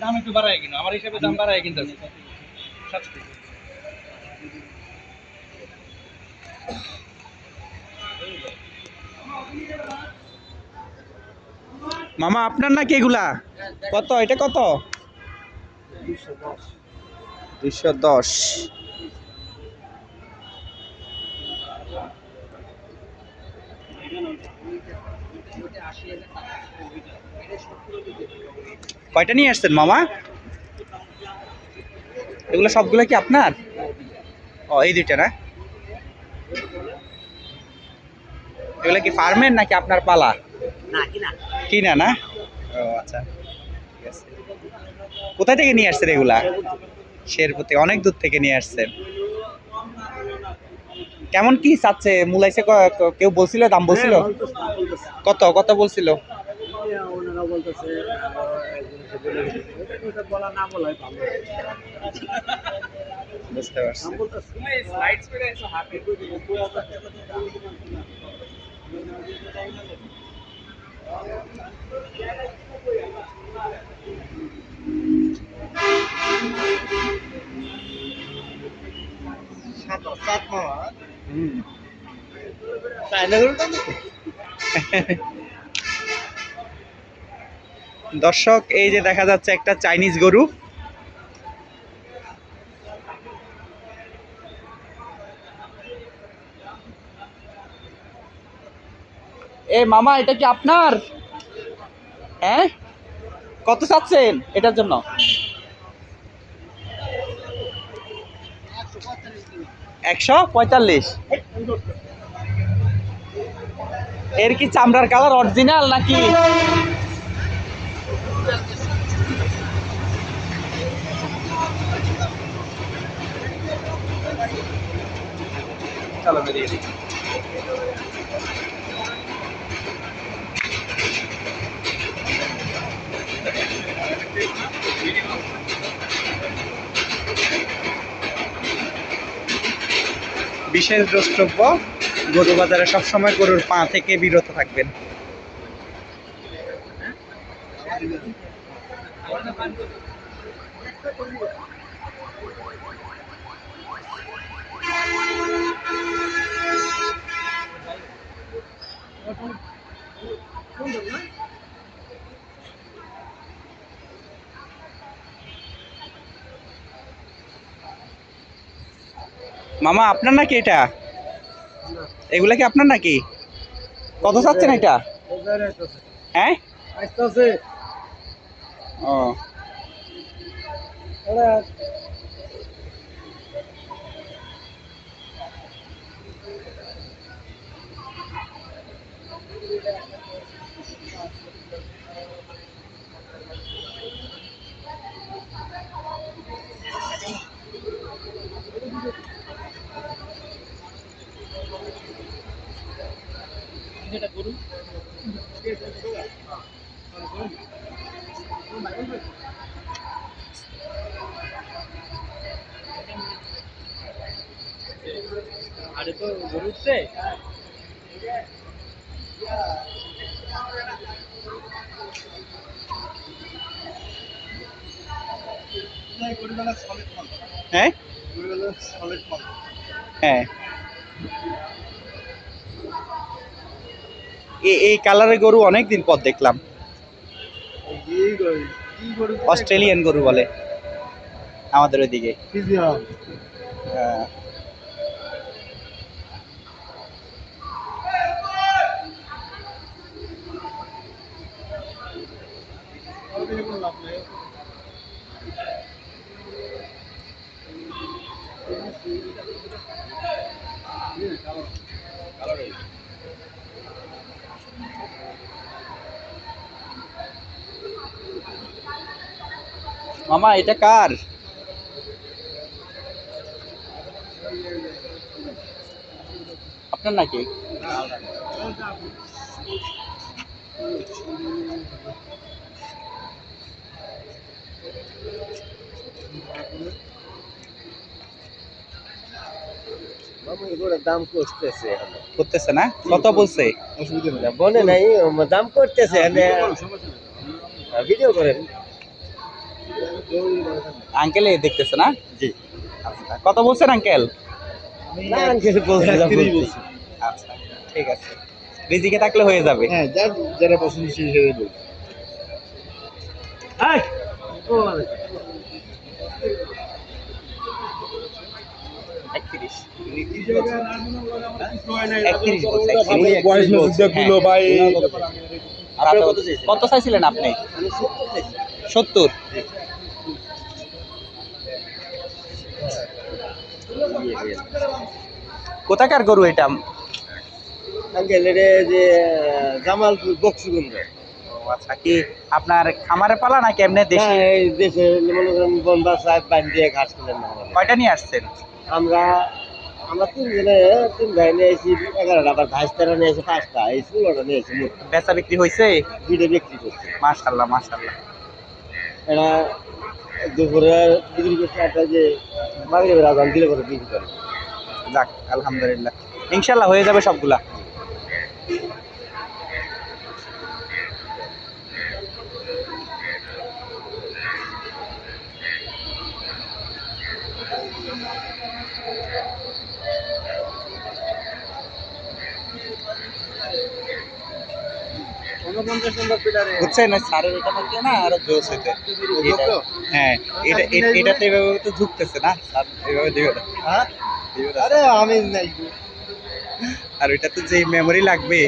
দাম একটু বাড়ায় কিনা, আমার হিসাবে দাম বাড়ায় কিন্তু মামা, আপনার নাকি এগুলা? কত? এটা কত? দুইশো দশ। কয়টা নিয়ে আসছেন মামা? এগুলো সবগুলো কি আপনার? ও এই দুইটা না? এগুলো কি ফার্মের নাকি আপনার পালা? কিনা? না? ও আচ্ছা। ঠিক আছে। কোথা থেকে নিয়ে আসছেন এগুলা? শেরপুর থেকে অনেক দূর থেকে নিয়ে আসছেন। কেমন কি চাচ্ছে? মুলাইছে কেউ বলছিল দাম বলছিল? কত কত বলছিল? বুঝতে পারছি। সাত সাত গরুটা দর্শক, এই যে দেখা যাচ্ছে একটা চাইনিজ গরু। এ, মামা, এটা কি আপনার? হ্যাঁ? কত চাচ্ছেন এটার জন্য? একশো পঁয়তাল্লিশ। এর কি চামড়ার কালার অরিজিনাল নাকি? বেরিয়ে দিই বিশেষ দ্রষ্টব্য গরু বাজারে সবসময় গরুর পা থেকে বিরত থাকবেন। মামা আপনার নাকি এটা? এগুলা কি আপনার নাকি? কত চাচ্ছেন এটা? হ্যাঁ? আসতেছে ও ওরা আরে তো গরুতে হ্যাঁ? হ্যাঁ। এ- এই কালারের গরু অনেক দিন পর দেখলাম। অস্ট্রেলিয়ান গরু বলে। আমাদের ওইদিকে। হ্যাঁ। মামা এটা কার? আপনার নাকি? দাম করতেছে করতেছে না? কত বলছে? না, বনে নাই দাম করতেছে ভিডিও করেন। আঙ্কেল এই দেখতেছে না? জি। আচ্ছা কত বলছেন আঙ্কেল? না আঙ্কেল বলছে দাম বলতেছে। আচ্ছা ঠিক আছে। রিজিকে থাকলে হয়ে যাবে। হ্যাঁ যার যারা পছন্দ সেই হিসেবে হ্যাঁ। কত চাইছিলেন? আপনি? সত্তর চাইছি। সত্তর কোথাকার গরু এটা? আঙ্কেল এটা যে জামালপুর বক্সগঞ্জ আচ্ছা কি আপনার খামারে পালা নাকি এমনি দেশি? এই দেশে মনে করেন বন্ধা সাহেব বান্ধিয়ে ঘাস কয়টা নিয়ে আসছেন? আমরা আমরা তিনজনে তিন ভাই নিয়ে এসেছি এগারোটা আবার ভাইস তেরো নিয়ে এসে পাঁচটা এই ষোলোটা নিয়ে এসেছি বেচা বিক্রি হয়েছে দুইটা বিক্রি করছে। মাশাল্লাহ মাশাল্লাহ এটা দুপুরে বিক্রি করছে যে দিলে করে। যাক আলহামদুলিল্লাহ। ইনশাল্লাহ হয়ে যাবে সবগুলা। বুঝছেন? ওই সারের এটা মধ্যে না আরও জোস হইতে। হ্যাঁ এটা এ- এটাতে এভাবে তো ঝুঁকতেছে না? সার এভাবে হ্যাঁ? দিবে না। আরে আমি নাই। আর ওইটাতে যে মেমোরি লাগবে